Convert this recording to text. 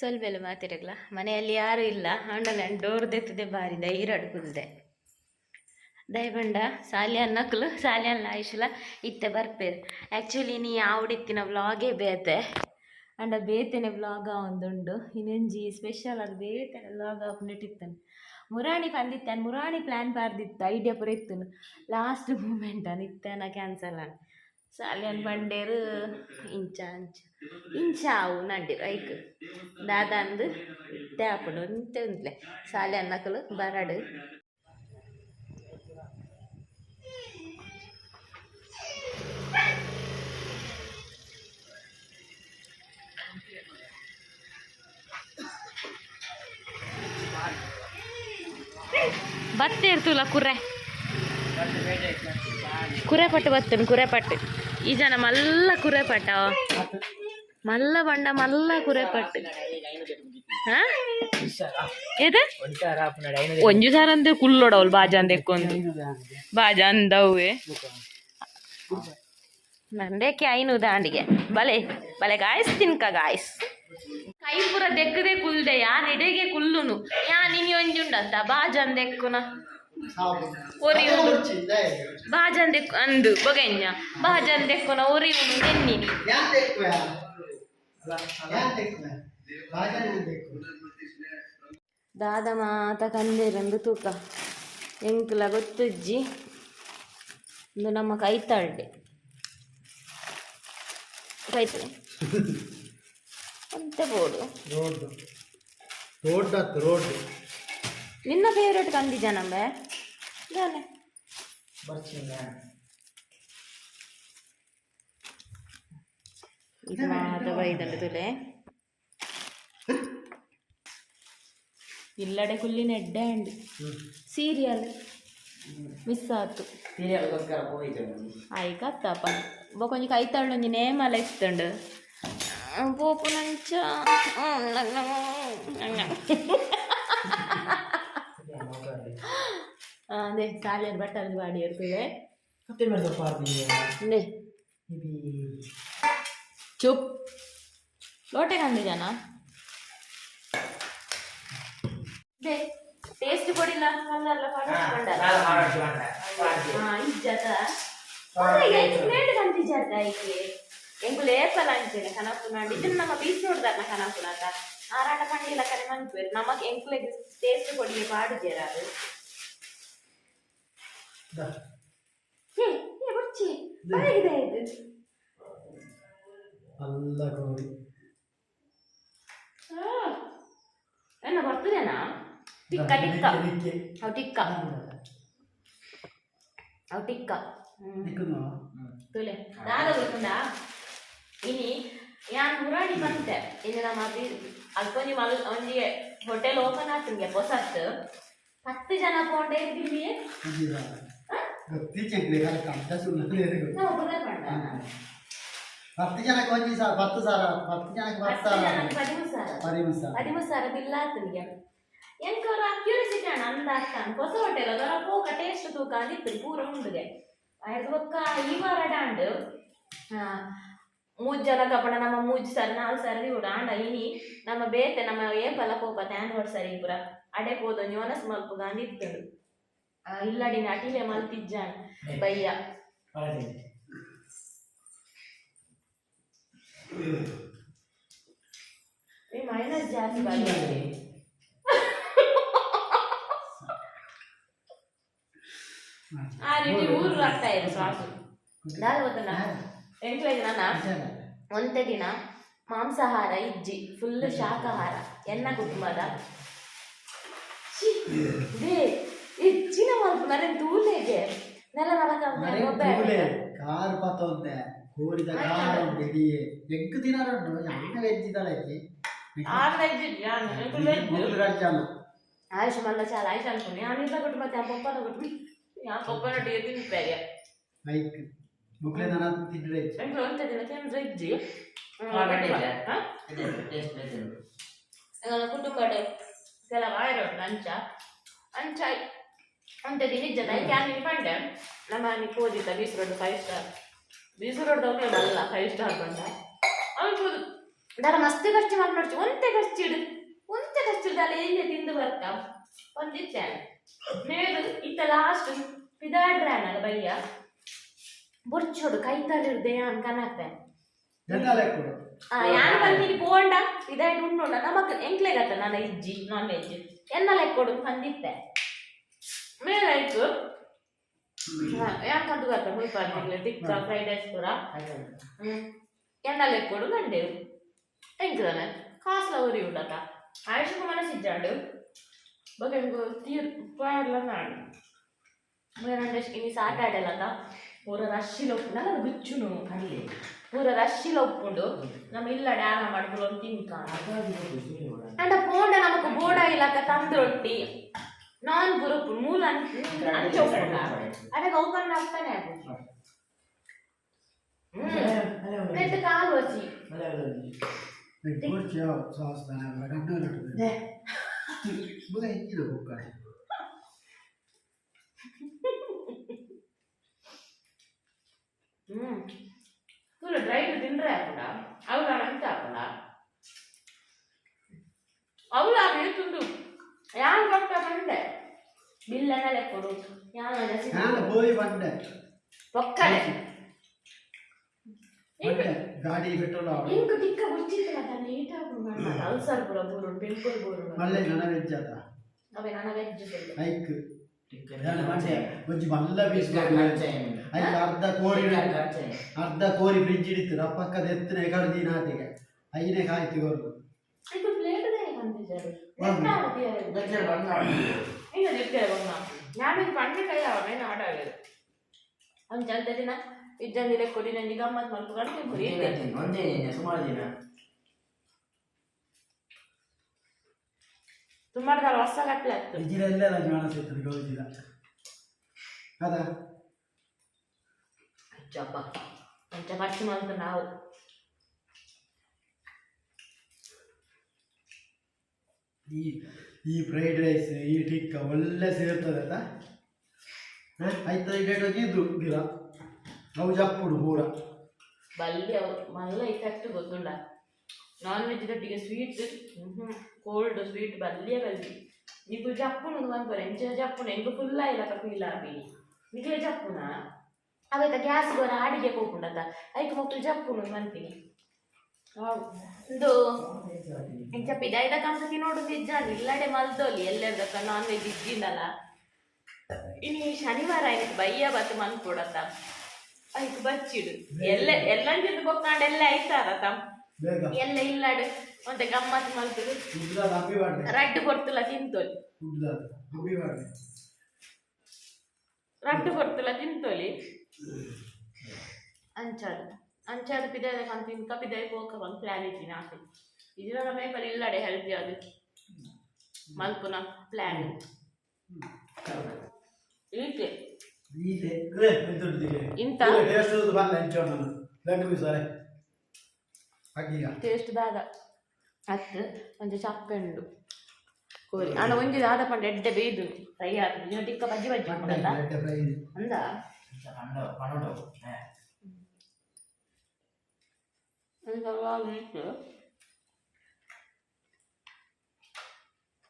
ಸ್ವಲ್ಪ ಎಲ್ಲ ಮಾತಿರಲ್ಲ ಮನೆಯಲ್ಲಿ ಯಾರು ಇಲ್ಲ. ಹಣ್ಣಲ್ಲಿ ಡೋರ್ ದೆತ್ತದೆ ಬಾರಿ ಧೈರ್ಯ ಅಡ್ಕುಲ್ದೆ ದಯಬಂಡ ಸಾಲಿ ಅನ್ನಕ್ಲು ಸಾಲಿ ಅನ್ನ ಆಯುಷಲ ಇತ್ತೆ ಬರ್ಪೇರು. ಆ್ಯಕ್ಚುಲಿ ನೀ ಆವಡಿತ್ತಿನ ವ್ಲಾಗೇ ಬೇತೆ? ಅಂಡ ಬೇತೆನೆ ವ್ಲಾಗ ಒಂದುಂಡು. ಇನ್ನೊಂಜಿ ಸ್ಪೆಷಲ್ ಅದು ಬೇತೆನೆ ವ್ಲಾಗ್ ಹಾಕೊಂಡಿಟ್ಟಿತ್ತಾನೆ ಮುರಾಣಿ ಪಂದಿತ್ತಾನೆ ಮುರಾಣಿ ಪ್ಲ್ಯಾನ್ ಬಾರ್ದಿತ್ತು ಐಡಿಯಾ ಪುರ ಇತ್ತು ಲಾಸ್ಟ್ ಮೂಮೆಂಟ್ ಇತ್ತಾನ ಕ್ಯಾನ್ಸಲ್ ಅನ್ ಸಾಲಿಯನ್ ಬಂಡೇರು ಇಂಚ ಅಂಚ. ಇಂಚ ಅವು ನಂಡಿರು ಐಕ್. ದಾದಂದು ತ್ಯಾಪಡು ಇಂತ ಉಂತ್ಲೆ ಸಾಲಿಯನ್ ನಕಲು ಬರಡು. ಬತ್ತೆ ಇರ್ತುಲ ಕುರ್ರೆ? ಕುರೆಪಟ್ಟು ಕುರೆ ಕುರೆಪಟ್ಟು. ಈ ಜನ ಮಲ್ಲ ಕುರೆಪಟ್ಟ. ಮಲ್ಲ ಬಂಡ, ಮಲ್ಲ ಕುರೆಪಟ್ಟು. ಹಾ? ಏದ ಒಂಜು ಸಾರ ಅಂದ್ರೆ ಕುಲ್ಲೊಡವಲ್ ಬಾಜ ಅಂದ ಎಕ್ಕೊಂದು ಬಾಜ ಅಂದವೆ ನಂದೇಕೆ ಐನು ದಾಂಡಿಗೆ. ಬಲೆ ಬಲೆ ಗಾಯ್ಸ್, ತಿನ್ಕ ಗಾಯ್ಸ್. ಕೈ ಪುರ ದೆಕ್ಕದೆ ಕುಲ್ದೆ ಯಾ ನೆಡೆಗೆ ಕುಲ್ಲುನು. ಯಾ ನಿನಿ ಒಂಜುಂಡತ್ತ ಬಾಜ ದೆಕ್ ಒರಿ ಅಂದು ಬಗೆಯ ಬಾಜಂದೆ ಕೊನ ಒರಿ ಉಂಡು ನೆನ್ನಿನಿ ದಾದ ಮಾತ ಕಂದೇರಂದು ತೂಕ. ಎಂಕ್ಲ ಗೊತ್ತುಜ್ಜಿ. ಒಂದು ನಮ್ಮ ಕೈತಾಳ್ಡೆ ಕೈತಳೆ. ಅಂತ ಬೋಡು. ರೋಡ್ ರೋಡ್ ನಿನ್ನ ಫೇವ್ರೇಟ್ ಕಂದಿಜ ನಮ್ಮೆ ಇದು ಮಾತ ಬೈದಂಡು ತುಲೆ ಇಲ್ಲಡೆ ಕುಲ್ಲಿನ ಎಡ್ಡೆ ಅಂಡ್ ಸೀರಿಯಲ್ ಮಿಸ್ ಆತು. ಹೋಯ್ತು ಆಯ್ಕತ್ತಪ್ಪ ಬೊಕೊಂಜಿ ಕೈತಾಳು ಒಂಜಿ ನೇಮಲ ಇತ್ತಂಡು ಪೋಪು ನಂಚ. ಅದೇ ಸಾಲಿಯರ್ ಬಟ್ಟಲು ಬಾಡಿ ಇರ್ತದೆ ಮತ್ತೆ ಮೇಲೆ ಸ್ವಲ್ಪ ಆಡ್ತೀನಿ ನೇ ಇದು ಚುಪ್ ಲೋಟೆ ಕಂಡು ಜನ ದೇ ಟೇಸ್ಟ್ ಕೊಡಿಲ್ಲ ಅಲ್ಲಲ್ಲ ಹಾ ಇಜ್ಜತ ಪ್ಲೇಟ್ ಕಂತಿಜ್ಜತ ಐಕೆ ಎಂಕು ಲೇಪಲ ಅಂಚೆನೆ ಕನಪುನ ಇದನ್ನ ನಮ್ಮ ಬೀಚ್ ನೋಡ್ದಾರ ಕನಪುನ ಅಂತ ಆರಾಟ ಕಂಡಿಲ್ಲ ಕರೆ ಮನ್ಪೇರು ನಮಕ್ ಎಂಕ್ಲೆ ಟೇಸ್ಟ್ ಕೊಡಿಗೆ ಪಾಡಿಜೇರ ಅದು ಅಲ್ಲ ಗೌರಿ ಬರ್ತದೇನಾ ಟಿಕ್ಕ ಟಿಕ್ಕ ಅವು ಟಿಕ್ಕ ಅವು ಟಿಕ್ಕ ತುಲೆ ಗೊತ್ತುಂಡ ಇನಿ ಯಾನ್ ಮುರಾಡಿ ಬಂತೆ ಇನ್ನು ನಮ್ಮ ಅಭಿ ಅಲ್ಪೊಂಜಿ ಮಲ್ ಹೋಟೆಲ್ ಓಪನ್ ಆಗ್ತಿಂಗೆ ಹೊಸತ್ತು ಹತ್ತು ಜನ ಕೊಂಡೇ ಇದ್ದೀನಿ ಮಾಡ ಹತ್ತು ಜನಕ್ಕೆ ಒಂಜಿ ಸಾವಿರ ಹತ್ತು ಸಾವಿರ ಹತ್ತು ಜನಕ್ಕೆ ಹತ್ತು ಸಾವಿರ ಜನ ಪದಿಮೂರು ಸಾವಿರ ಹದಿಮೂರು ಸಾವಿರ ಪದಿಮೂರು ಸಾವಿರ ಬಿಲ್ ಆತನಿಗೆ ಎಂಕವ್ರ ಕ್ಯೂರಿಸಿಟಿ ಅಣ್ಣ ಅಂದ ಅರ್ಥಾನ್ ಹೊಸ ಹೋಟೆಲ್ ಅದರ ಪೋಕ ಟೇಸ್ಟ್ ತೂಕ ಅಂದಿತ್ತು ಪೂರ ಉಂಡುಗೆ ಆಯ್ತು ಬೊಕ್ಕ ಈ ವಾರ ಡಾಂಡ್ ಮೂಜ್ ಜನ ಕಪಡ ನಮ್ಮ ಮೂಜ್ ಸರ್ ನಾಲ್ಕು ಸರ್ ಇವ್ರು ಆಂಡ ಇನಿ ನಮ್ಮ ಬೇತೆ ನಮ್ಮ ಏಪಲ ಪೋಪ ಆ್ಯನಿವರ್ಸರಿ ಪುರ ಅಡೆ ಪೋದು ಯೋನಸ್ ಮಲ್ಪುಗ ಗಾಂಧಿ ಇತ್ತಳು ಇಲ್ಲಡಿನ ಅಟಿಲೆ ಮಲ್ತಿಜ್ಜಾನ್ ಬಯ್ಯ ಏ ಮೈನಸ್ ಜಾಸ್ತಿ ಬಂದಿದೆ ಆ ರೀತಿ ಊರು ಆಗ್ತಾ ಇದೆ ಸಾಸು ನಾನು ಗೊತ್ತಲ್ಲ ಎಂಟ್ಲೈದು ನನ್ನ ಒಂದೇ ದಿನ ಮಾಂಸಾಹಾರ ಇಜ್ಜಿ ಫುಲ್ ಶಾಕಾಹಾರ ಎನ್ನ ಕುಟುಂಬದ ಛೀ, ದೇ ಹೆಚ್ಚಿನ ಮಲ್ಪ ಮರೆ ತೂಲೆಗೆ ನೆಲ ನಲಕ ಕಾರ್ ಪತ್ತೊಂದೆ ಕೋಡಿದ ಕಾರ್ ಉಂಟು ಇಡೀ ಎಗ್ ತಿನ್ನರುಂಟು ಅಣ್ಣ ವೆಜ್ ಇದ್ದಾಳೆ ರಾಜ್ಯಾಲು ಆಯುಷ್ ಮಲ್ಲ ಚಾಲ ಆಯುಷ್ ಅನ್ಕೊಂಡು ನಾನು ಇಲ್ಲ ಕೊಟ್ಟು ಮತ್ತೆ ಆ ಪಪ್ಪನ ಕೊಟ್ಟು ಯಾ ಪಪ್ಪನೊಟ್ಟಿಗೆ ತಿನ್ನಿಸ್ತಾರೆ ಲೈಕ್ ಮುಕ್ಲೆ ನನ್ನ ತಿಂದ್ರೆ ಎಂಟ್ಲು ಒಂದೇ ದಿನ ತಿಂದ್ರೆ ಇಜ್ಜಿ ಕುಟುಂಬ ಕೆಲವು ಆಯ್ರೋಡು ಅಂಚ ಅಂಚ ಅಂತ ನಿಜ ಕ್ಯಾನ್ ಪಂಡೆ? ನಮ್ಮ ನೀ ಓದಿದ್ದ BC road five star BC road ಅಲ್ಲ ಫೈವ್ ಸ್ಟಾರ್ ಬಂದ ಅವ್ನು ದರ ಮಸ್ತ್ ಖರ್ಚು ಮಾಡಿ ನೋಡ್ಚಿ ಒಂತೆ ಖರ್ಚಿಡು ಒಂತೆ ಖರ್ಚಿಡು ದಾಲ ಎಲ್ಲಿ ತಿಂದು ಬರ್ತಾವ ಒಂದಿತ್ತೇನೆ ಮೇಲು ಇತ್ತ ಲಾಸ್ಟ್ ಪಿದಾಡ್ರಾನಲ್ಲ ಬಯ್ಯ. ಬೊರ್ಚೋಡು ಕೈ ಎಂಟಲೆ ಕೊಡು? ಆ ಯಾನ್ ಬಂದಿನಿ ಪೋಂಡ ಇದಾಯ್ತು ಉಂಡೋಂಡ ನಮಕ್ ಎಂಕ್ಲೇಗತ್ತ ನನ್ನ ಇಜ್ಜಿ ನಾನ್ ವೆಜ್ ಎನ್ನ ಲೆಕ್ಕೊಡು ಬಂದಿತ್ತೆ ಮೇಲಾಯ್ತು ಯಾಕೆ ಅದು ಗಂಟ ಹುಲ್ಪ ಟಿಕ್ಕ ಫ್ರೈಡ್ ರೈಸ್ ಪೂರ? ಎಣ್ಣಲೆ ಕೊಡು ಗಂಡೆ ಎಂಕ್ರನೆ ಕಾಸ್ಲ ಉರಿ ಉಂಡತ ಆಯುಷ್ ಕುಮಾರ ಸಿಜ್ಜಾಡು. ಬಗ್ಗೆ ತೀರ್ಪ ಎಲ್ಲ ನಾಡು ಮೇರಂಡೆ ಇನ್ನು ಸಾಟಾಡಲದ ಪೂರ ರಶ್ಶಿಲ ಒಪ್ಪುಂಡು ಗುಚ್ಚುನು ಅಲ್ಲಿ ಪೂರ ರಶ್ಶಿಲ ಉಪ್ಪುಂಡು. ನಮ್ಮ ಇಲ್ಲ ಡ್ಯಾನ ಮಾಡ್ಕೊಂಡು ತಿನ್ಕ. ಅಂಡ ಪೋಂಡ ನಮಕ್ ಬೋಡ ಇಲಾಖೆ ತಂದ್ರೊಟ್ಟಿ नॉन ग्रुप मूल आणि आणि आता गौकर्ण असता नाही आपण नाही तर काल वरची पुढची सॉस दाना गड्डू लटू बघा इतकी लोक काय तुला డ్రైట్ తినరా అప్పుడు అవునా అంతే అప్పుడు అవునా తింటుండు ಯಾರು ಕೊಟ್ಟ ಬಂದೆ? ಬಿಲ್ಲನಲ್ಲೇ ಕೊಡು ಯಾರು ನಾನು ಹೋಗಿ ಬಂದೆ. ಒಕ್ಕಲೆ ಗಾಡಿ ಪೆಟ್ರೋಲ್ ಇಂಕು ಅಲ್ಸರ್ ಪುರ ಬೂರು ಟೆಂಪಲ್ ಬೂರು ಮಲ್ಲೆ ನನ್ನ ವೆಜ್ ಅದ. ಅವೇ ನನ್ನ ವೆಜ್ ಐಕ್. ಐಕ್ ಅರ್ಧ ಕೋರಿ ಅರ್ಧ ಕೋರಿ ಫ್ರಿಡ್ಜ್ ಇಡಿತ್ತು ಪಕ್ಕದ ಎತ್ತಿನ ಕಡ್ದಿ ನಾಟಿಗೆ ಐನೇ ಕಾಯ್ತು ಕೊರ್ದು ಇದು ಪ್ಲೇಟ್ ದೇ ಬಂದಿದ್ದಾರೆ ಒಂದು. ಇಲ್ಲ ದಿಕ್ಕೆ ಬಂದ ഞാനൊരു പണ്ട് കൈയാവണേ നാടാകരുത് ಅವ್ನು ಚಲ್ದ ದಿನ ಇದ್ದಂದಿಲ್ಲ ಕೊಡಿ ನನಗೆ ಗಮ್ಮತ್ ಮಾಡ್ಕೊಂಡು ತಿನ್ಕೊಡಿ ಸುಮಾರು ದಿನ ಸುಮಾರು ದಾರ ಹೊಸ ಕಟ್ಲೆ ಆಗ್ತದೆ ಫ್ರಿಜ್ಜಿನೆಲ್ಲ ಜ್ಞಾನ ಸಿಗ್ತದೆ ಗೌಜಿದ ಅದ ಅಚ್ಚಪ್ಪ ಅಂಚ ಖರ್ಚು ಮಾಡ್ತು ನಾವು ಈ ಈ ಫ್ರೈಡ್ ರೈಸ್ ಈ ಟಿಕ್ಕ ಒಳ್ಳೆ ಸೇರ್ತದಲ್ಲ? ಆಯ್ತಾ ಈಗ ಇದು ಗಿರ ಅವು ಜಪ್ಪುಡು ಪೂರ. ಬಲ್ಲಿ ಮಲ್ಲ ಇಫೆಕ್ಟ್ ಗೊತ್ತುಂಡ. ನಾನ್ ವೆಜ್ ದೊಟ್ಟಿಗೆ ಸ್ವೀಟ್ ಕೋಲ್ಡ್ ಸ್ವೀಟ್ ಬಲ್ಲಿಯ ಬಲ್ಲಿ. ನೀವು ಜಪ್ಪುನು ಬಂದ್ಬರ ಎಂಚ ಜಪ್ಪುನು ಎಂಗು ಫುಲ್ಲ ಇಲ್ಲ ಫೀಲ್ ಆಗಿ ನಿಕ್ಲೆ ಜಪ್ಪುನ ಅವತ್ತ ಗ್ಯಾಸ್ ಬರ ಅಡಿಗೆ ಹೋಗ್ಕೊಂಡತ್ತ ಆಯ್ತು ಮತ್ತು ಜಪ್ಪುನು ಅಂತೀನಿ ಇದು ಇಂಚ ಇದೈದ ಕಂಸಕ್ಕೆ ನೋಡು ವೆಜ್ ಅದು ಇಲ್ಲಡೆ ಮಲ್ದೋಲಿ ಎಲ್ಲೆದಕ್ಕ ನಾನ್ ವೆಜ್ ಇದ್ದಿಂದಲ್ಲ ಇನ್ನು ಶನಿವಾರ ಆಯ್ತು ಬಯ್ಯ ಬತ್ತು ಮನ್ ಕೊಡತ್ತ ಆಯ್ತು ಬಚ್ಚಿಡು. ಎಲ್ಲ ಎಲ್ಲಂಜಿದ್ದು ಬೊಕ್ಕಾಂಡ ಎಲ್ಲ ಆಯ್ತಾರತ? ಬೇಗ. ಎಲ್ಲ ಇಲ್ಲಾಡು. ಮತ್ತೆ ಗಮ್ಮತ್ ಮಲ್ತುಡು. ರಡ್ಡು ಕೊಡ್ತಲ್ಲ ತಿಂತೋಲಿ. ರಡ್ಡು ಕೊಡ್ತಲ್ಲ ತಿಂತೋಲಿ. ಅಂಚಾಡು. ಅಂಚಾಡು ಪಿದಾಯ ಕಂತ ಇಂಕ ಪಿದಾಯ ಹೋಗ ಒಂದು ಪ್ಲಾನ್ ಇtti ನಾಕು ಇದರ ಮೇಪಲ್ಲಿ ಇಲ್ಲಡೆ ಹೆಲ್ಪ್ ಅದು ಮಲ್ಪುನ ಪ್ಲಾನ್ ಈಕೆ ಇಂತ ಟೇಸ್ಟ್ ದಾದ ಅತ್ತು ಒಂಚ ಚಪ್ಪೆಂಡು ಕೋರಿ ಅಣ್ಣ ಒಂಜಿ ದಾದ ಪಂಡ ಎಡ್ಡೆ ಬೇಯ್ದು ಫ್ರೈ ಆದ ಟಿಕ್ಕ ಬಜ್ಜಿ ಬಜ್ಜಿ ಮಾಡಲ್ಲ ಫ್ರೈ ಅಂದ ಪಣೋಟು ಒಂದು ಸ್ವಲ್ಪ ಇತ್ತು